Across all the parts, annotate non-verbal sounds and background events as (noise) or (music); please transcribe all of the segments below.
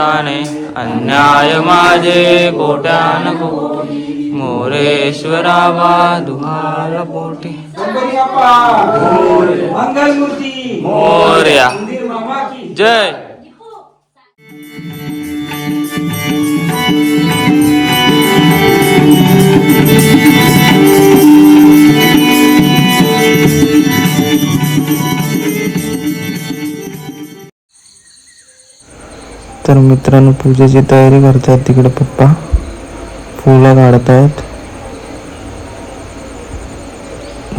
सेवा करू काय जाणे अन्याय माझे कोट्यान कोटी मोरेश्वरा दुहार पोटी. गणपती बाप्पा मंगल मूर्ती मोरया. मंदिर मामा की तर मित्रांनो पूजेची तयारी करतायत तिकडे पप्पा. फुलं काढतायत.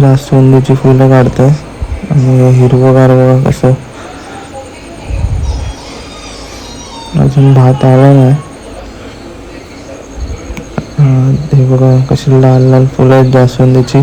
जास्वंदीची फुलं काढतायत. आणि हिरवगार बघा कसं. अजून भात आला नाही. हे बघा कशी लाल लाल फुलं आहेत जास्वंदीची.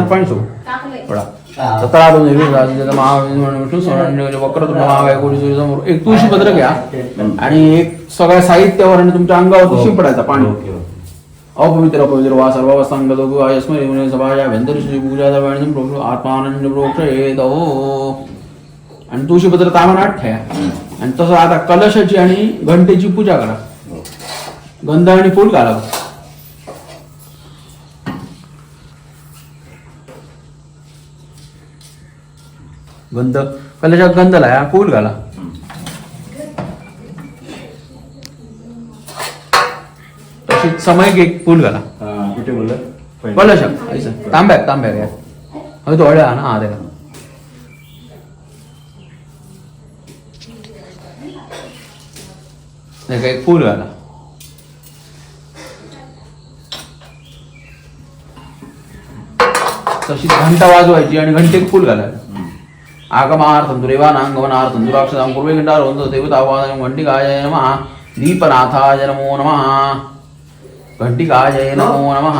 पण वक्रतुंड कोणी एक तुळशी पत्र घ्या. आणि एक सगळ्या साहित्यावर आणि तुमच्या अंगावर शिंपडायचा पाणी. Okay, okay. अपवित्र अपवित्र वा पूजा दवाणीं प्रभु आत्मानंद प्रोक्षयेत आणि तुळशीपत्र तामनात ठेवा. आणि तसं आता कलशाची आणि घंटेची पूजा करा. हो. गंध आणि फूल घाला गंध. कलशात गंध लाया फूल घाला. तशीच समय एक फूल घाला. कुठे पहिलं. कलशात ऐसा तांब्यात तांब्यात घ्या हवे तो ना हा त्याला नाही का एक फूल घाला. तशी घंटा वाजवायची आणि घंटेत फूल घालायला आगमार्थं दुरेवानाङ्गमनार्थं दुराक्षसां पूर्वे घण्टारोहन्तो देवतावादनं घण्टिकाय नमः। दीपनाथाय नमो नमः। घण्टिकाय नमो नमः।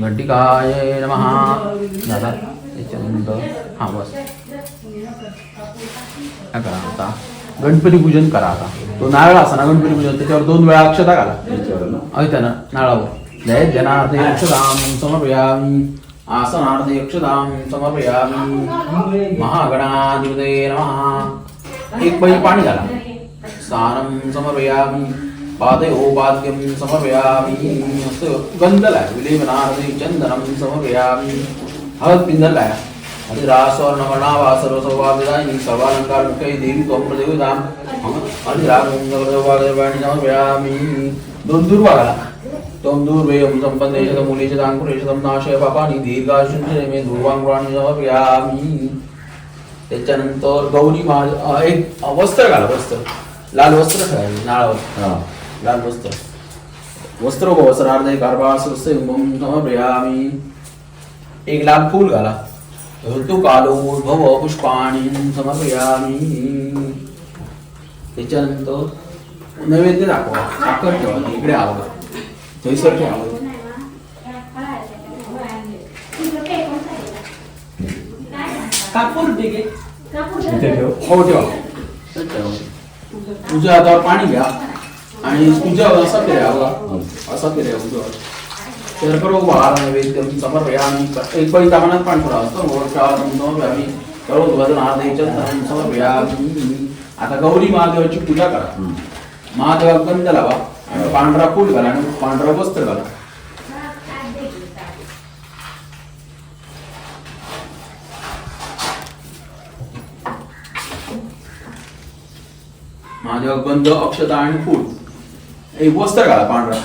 घंटिकाय नमः। दादा त्याच्यानंतर हां बस। काय करा आता गणपती पूजन करा आता तो नारळ असा ना गणपती पूजन त्याच्यावर दोन वेळा अक्षता घाला. याच्यावर ना? ना नाळावर जय जनार्द समर्पयामि। आसनार्थ यक्षदाम समर्पयामि। महागणाधिपते नमः। एक पै पाणी झाला स्नानं समर्पयामि। पादयो पाद्यं समर्पयामि। असं गंधलाय विलेपनार्थे चंदनं समर्पयामि। हळद पिंदलाय अधिरास्वर्णवर्णावा सर्वसौभाग्यदायिनी सर्वालंकार देवी त्वं प्रदेवताम् अधिरागवाणी समर्पयामि। दुर्दुर्वाला त्वं दूर्वेयं सम्पन्नेशतं मूलेशताङ्कुरेशतं नाशय पापानि दीर्घायुष्य मे समर्पयामि त्याच्यानंतर गौरी अ, एक वस्त्र घाला वस्त्र. लाल वस्त्र ठेवायचे नाळावर हा. लाल वस्त्र. वस्त्र वस्त्रार्धे गर्भासस्य समर्पयामि एक लाल फूल घाला. ऋतू कालो भव पुष्पाणी समर्पयामि त्याच्यानंतर नैवेद्य दाखवा साखर ठेवा इकडे आवर थंयसर खेळा कापूर ठेके इथे ठेव हो ठेवा तुझ्या हातावर पाणी घ्या आणि तुझ्यावर असा फिरा बघा असा फिरा तुझ्यावर तर करो वार नैवेद्य समर भया आम्ही एक बाई दामनात पाणी पडा असतो ओळखा नव आम्ही कळो भजन हा द्यायच्या समर भया आता गौरी महादेवाची पूजा करा महादेवा गंध लावा पांढरा फूल घाला आणि पांढरं वस्त्र घाला. महादेवा गंध अक्षता आणि फूल. एक वस्त्र घाला पांढरा.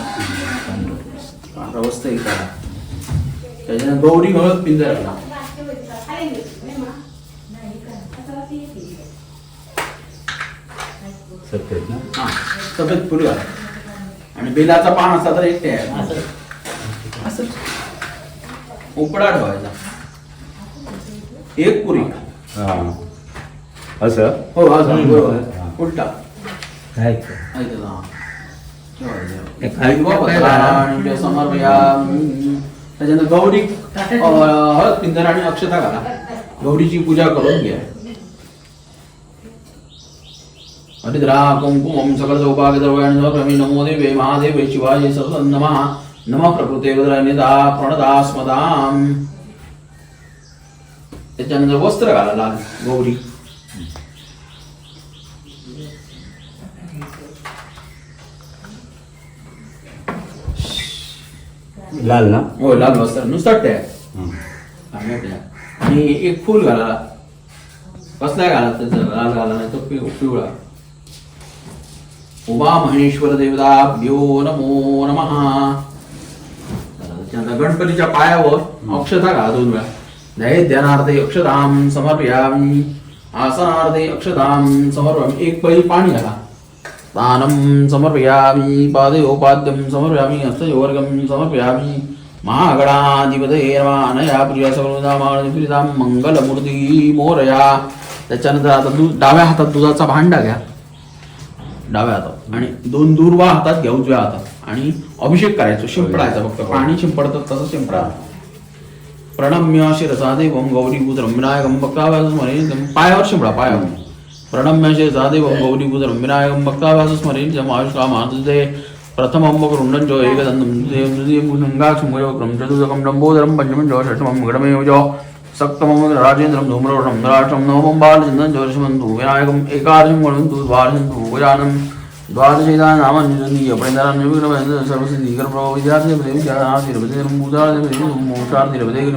पांढरा वस्त्र एक घाला. त्याच्यानंतर गौरी हळद पिंजर घाला. सत्य हा सफेद फुल घाला. आणि बेलाचा पान असता तर एक आहे. असं. उपडा ठेवायचा. एक पुरी. हा. असं? हो हा. बरोबर. हा. उलटा हा. ते समर्पयामि. त्याच्यानंतर गौरी हळद पिंजर आणि अक्षता घाला. गौरीची पूजा करून घ्या. हरिद्रा कुंकुमं सकल सौभाग्य द्रव्याणि समर्पयामि नमो देवे महादेवे शिवाय नमः नमः प्रकृते वज्रनिदा प्रणदा स्मदाम त्याच्यानंतर वस्त्र घाला लाल गौरी लाल ना? हो लाल वस्त्र नुसतं हं. आणि एक फूल घाला. कसला घाला त्याचं लाल घाला नाही तो पिव पिवळा. उमामहेश्वर देवताभ्यो नमो नम. त्याच्यानंतर गणपतीच्या पायावर अक्षता घाला दोन वेळा दहे अक्षताम समर्पयामि. आसनार्थे अक्षताम समर्पयामि. एक पै पाणी घाला. दानं समर्पयामि. पादयोपाद्यं समर्पयामि. हस्तयोर्गं समर्पयामि. महागणाधिपते नमः. अनया प्रिया सर्वदामाप्रियतां मंगलमूर्ती मोरया. त्याच्यानंतर आता दूध डाव्या हातात दुधाचा भांडा घ्या. डाव्या हातात. आणि दोन दूर्वा हातात घ्या उजव्या हातात आणि अभिषेक करायचो शिंपडायचा फक्त. पाणी शिंपडतात तसं शिंपडायचं प्रणम्य शिरसा देवं गौरीपुत्रं विनायकं भक्ताव्यास स्मरेन पायावर शिंपडा पायावर. प्रणम्य शिरसा देवं गौरीपुत्रं विनायकं भक्ताव्यास स्मरेन जम आयुष्कामाते प्रथमं वक्रुण्डं च एकदन्तं द्वितीयं गङ्गाक्षुमयोक्रं चतुर्थकं लम्बोदरं पञ्चमं च षष्ठमं गडमेव च सप्तमं राजेन्द्रं धूम्रवर्णं राष्ट्रं नवमं बालचन्द्रं च दशमन्तु विनायकम् एकादशं गणन्तु द्वादशन्तु गजानं द्वादशेदा नामान्यजनीय प्रणिधानं विक्रमेन्द्र सर्वसिद्धिकरप्रभो विद्यार्थी विद्यानाथिरपतिरं भूतारतिरपतिरं मोक्षार्थिरपतिरं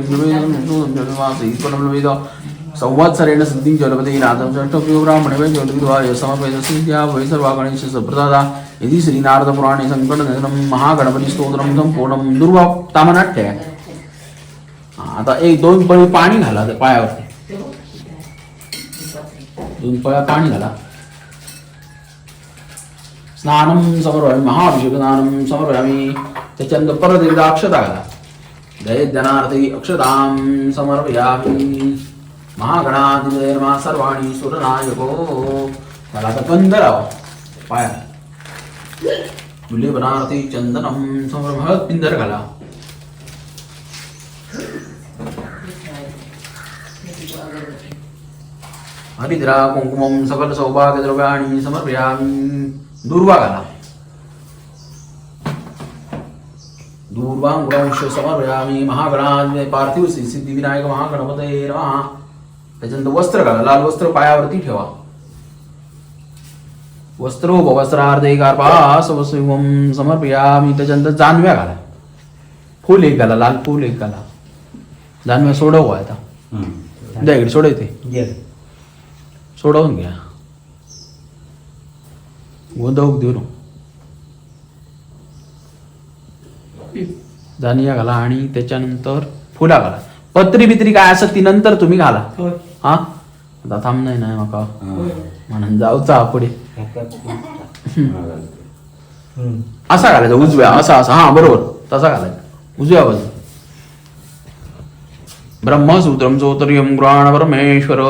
विवेदं संवत्सरेण सिद्धिं जलपति नाथं षष्ठप्यो ब्राह्मणे वै जलविद्वाय समर्पयत सिद्ध्या वै सर्वा गणेश सप्रदादा इति श्रीनारदपुराणे सङ्कटनिधनं महागणपतिस्तोत्रं संपूर्णं दुर्वा तामनाट्य आहे. हा, आता एक दोन पळी पाणी घाला त्या पायावरती दोन पळ्या पाणी घाला स्नानं समर्पयामि महाभिषेकदानं समर्पयामि त्याच्यानंतर परत एकदा अक्षता घाला दैद्यनार्थी अक्षतां समर्पयामि महागणाधिपतेर्मा सर्वाणि सुरनायको त्याला आता गंध लावा पाया बनार्थी चंदनं समर्प हळद पिंजर घाला हरिद्रा कुंकुमं सकलसौभाग्यद्रव्याणि समर्पयामि दुर्वा घाला दूर्वांश समर्पयामि महागणा पार्थिव सिद्धिविनायक महागणपतये नमः. त्याच्यानंतर वस्त्र घाला लाल वस्त्र पायावरती ठेवा. वस्त्रो वस्त्रार्धे कार्पास वसुवं समर्पयामि त्याच्यानंतर जानव्या घाला. फुल एक घाला लाल फुल एक घाला. जानव्या सोडव आता. द्या इकडे सोडवते सोडवून घ्या. गोंधळ देऊ नको. जानिया घाला आणि त्याच्यानंतर फुला घाला. पत्री बित्री काय असं ती नंतर तुम्ही घाला. हा? आता थांब नाही मका. म्हणून जाऊचा पुढे. हा. असा घालायचा उजव्या असा असा. हा बरोबर. तसा घालायचा. उजव्या बाजू ब्रह्मसूत्रम चोतर्यम गृहाण परमेश्वर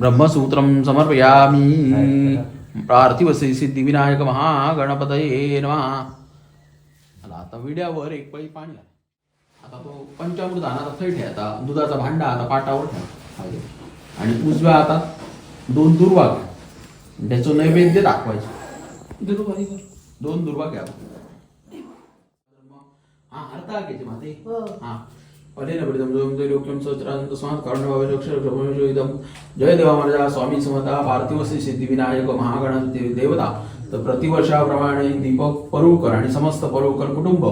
ब्रह्मसूत्रम समर्पयामी. पार्थिव श्री सिद्धिविनायक महागणपतये नमः. आला आता विड्यावर एक पळी पाणी. आता तो पंचामृत आणा आता थैट आहे आता दुधाचा भांडा आता पाटावर ठेवा. आहे. आणि उजव्या हातात दोन दुर्वा घ्या. त्याचं नैवेद्य दाखवायचे. दुर्वा हे. दोन दुर्वा घ्या. हा अर्धा घ्यायचे माते. हा. अलेन पठितं जय लोक्यं तस्मात् जय स्वामी समता पार्थिव सिद्धिविनायक महागणपती देवता। तर प्रतिवर्षाप्रमाणे दीपक परुळकर आणि समस्त परुळकर कुटुंब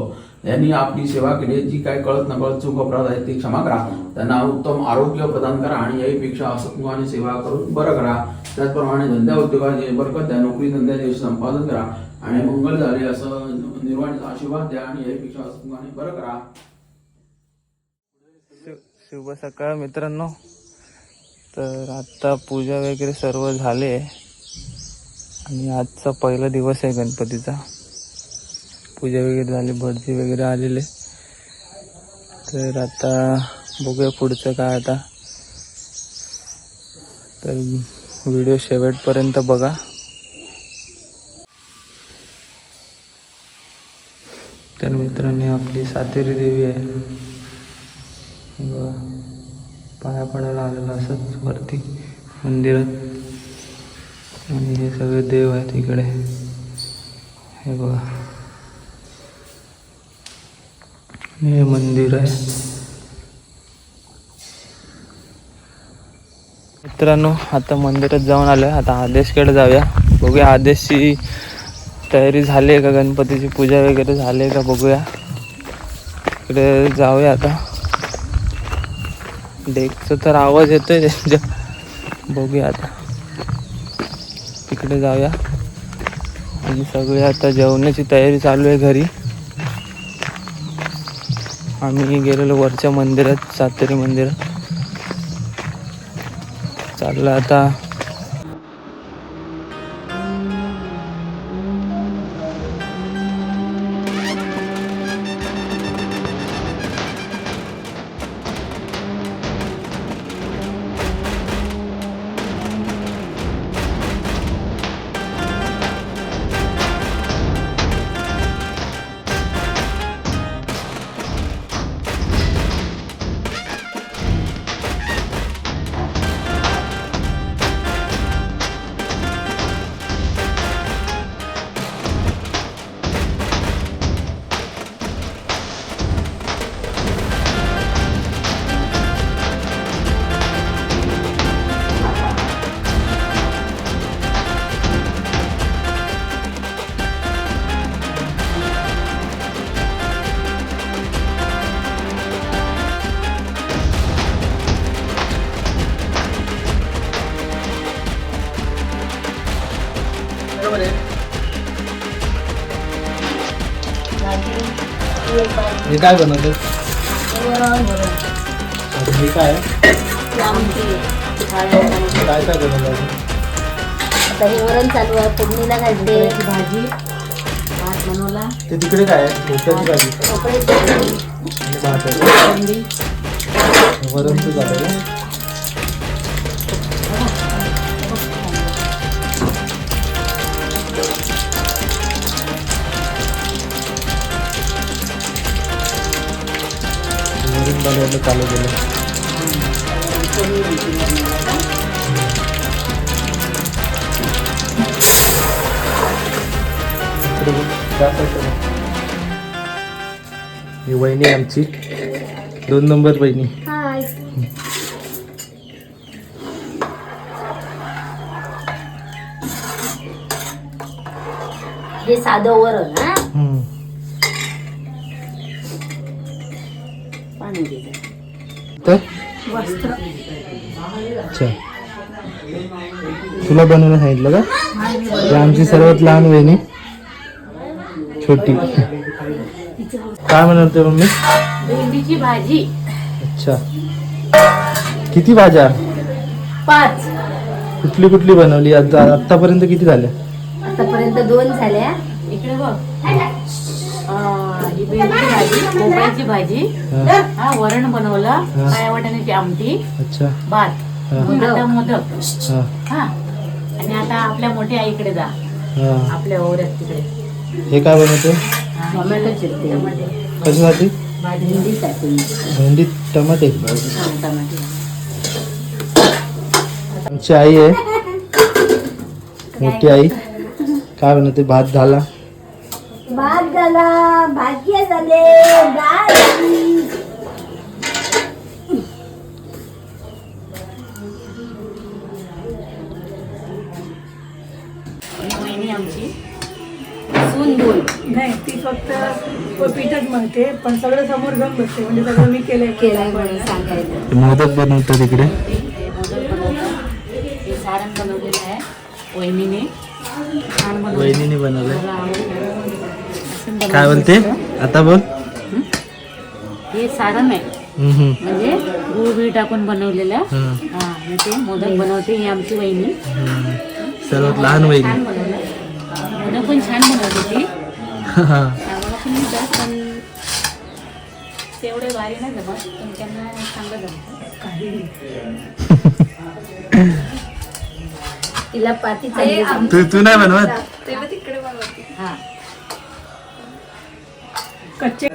यांनी आपली सेवा केली. जी काय कळत नकळत चूक अपराध आहेत ती क्षमा करा. त्यांना उत्तम आरोग्य प्रदान करा आणि याहीपेक्षा असत्वाने सेवा करून बरं करा. त्याचप्रमाणे धंद्या उद्योगाचे बरकत द्या नोकरी धंद्याचे संपादन करा. आणि मंगल झाले असं निर्माण आशीर्वाद द्या आणि याहीपेक्षा असत्वाने बरं करा. शुभ सकाळ मित्रांनो. तर आता पूजा वगैरे सर्व झाले. आणि आजचा पहिला दिवस आहे गणपतीचा. पूजा वगैरे झाली भटजी वगैरे आलेले. तर आता बघूया पुढचं काय आता. तर व्हिडिओ शेवटपर्यंत बघा. तर मित्रांनी आपली सातेरी देवी आहे बघा. पाया पडायला आलेलं असंच वरती मंदिरात आणि हे सगळे देव आहेत इकडे. हे बघा. हे मंदिर आहे. मित्रांनो आता मंदिरात जाऊन आलोय. आता आदेशकडे जाऊया. बघूया आदेशची तयारी झाली आहे का? गणपतीची पूजा वगैरे झाली आहे का? बघूया. इकडे जाऊया आता. डेकचा तर आवाज येतोय त्यांच्या. बघूया आता. तिकडे जाऊया. आणि सगळे आता जेवणाची तयारी चालू आहे घरी. आम्ही गेलेलो वरच्या मंदिरात सातेरी मंदिरात. चाललं आता हे काय बनवते हे काय? काय काय बनवलं आता हे वरण चालू आहे फोडणीला घालते. भाजी. भात बनवला. ते तिकडे काय धोत्याची भाजी. भात आहे. थंडी वरणचं झालं बनवायला चालू केलं. ही वहिनी आमची. दोन नंबर बहिणी हे साधं वरण हा पाणी दे. तर वस्त्र अच्छा तुला बनवून सांगितलं का? आमची सर्वात लहान बहिणी छोटी. काय बनवते मम्मी? भेंडीची भाजी. अच्छा. किती भाज्या? पाच. कुठली कुठली बनवली? आता आतापर्यंत किती झाल्या? आतापर्यंत दोन झाल्या. इकडे बघ. ही भाजी भोपळ्याची भाजी. हा, हा वरण बनवलं काळ्या वाटाण्याची आमटी अच्छा. भात. हा. आता मोदक. हा. हा. आणि आता आपल्या मोठ्या आईकडे जा. हा. आपल्या ओऱ्यात तिकडे. हे काय बनवते? टोमॅटो चिरते. टमाटे. कशासाठी भेंडी टमाटे. टमाटे. आमची आई आहे. मोठी आई. काय म्हणते भात झाला. भात झाला भाजी झाले डाळ झाली. वहिनी आमची. सून दोन नाही ती फक्त पिठच म्हणते पण सगळं समोर जाऊन बसते म्हणजे सगळं मी केलंय केलाय म्हणून सांगायचं मोदक बनवतो तिकडे? मोदक हे सारण बनवलेलं आहे वहिनीने छान बनवलं वहिनीने बनवलं काय बोलते असतं. आता बोल. हे? सारण आहे. म्हणजे गुळ बीळ टाकून बनवलेलं. हा ते मोदक बनवते ही आमची वहिनी. सर्वात लहान वहिनी. बनवलं. मोदक पण छान बनवते ती. आम्हाला पण येतात पण तेवढे भारी नाही जमत. पण त्यांना चांगलं जमतं. (laughs) तिला पाती चांगली जमते. तू तू नाही बनवत. हा. कच्चे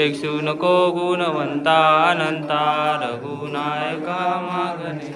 उपेक्षू नको गुणवंता अनंता रघुनायका मागणे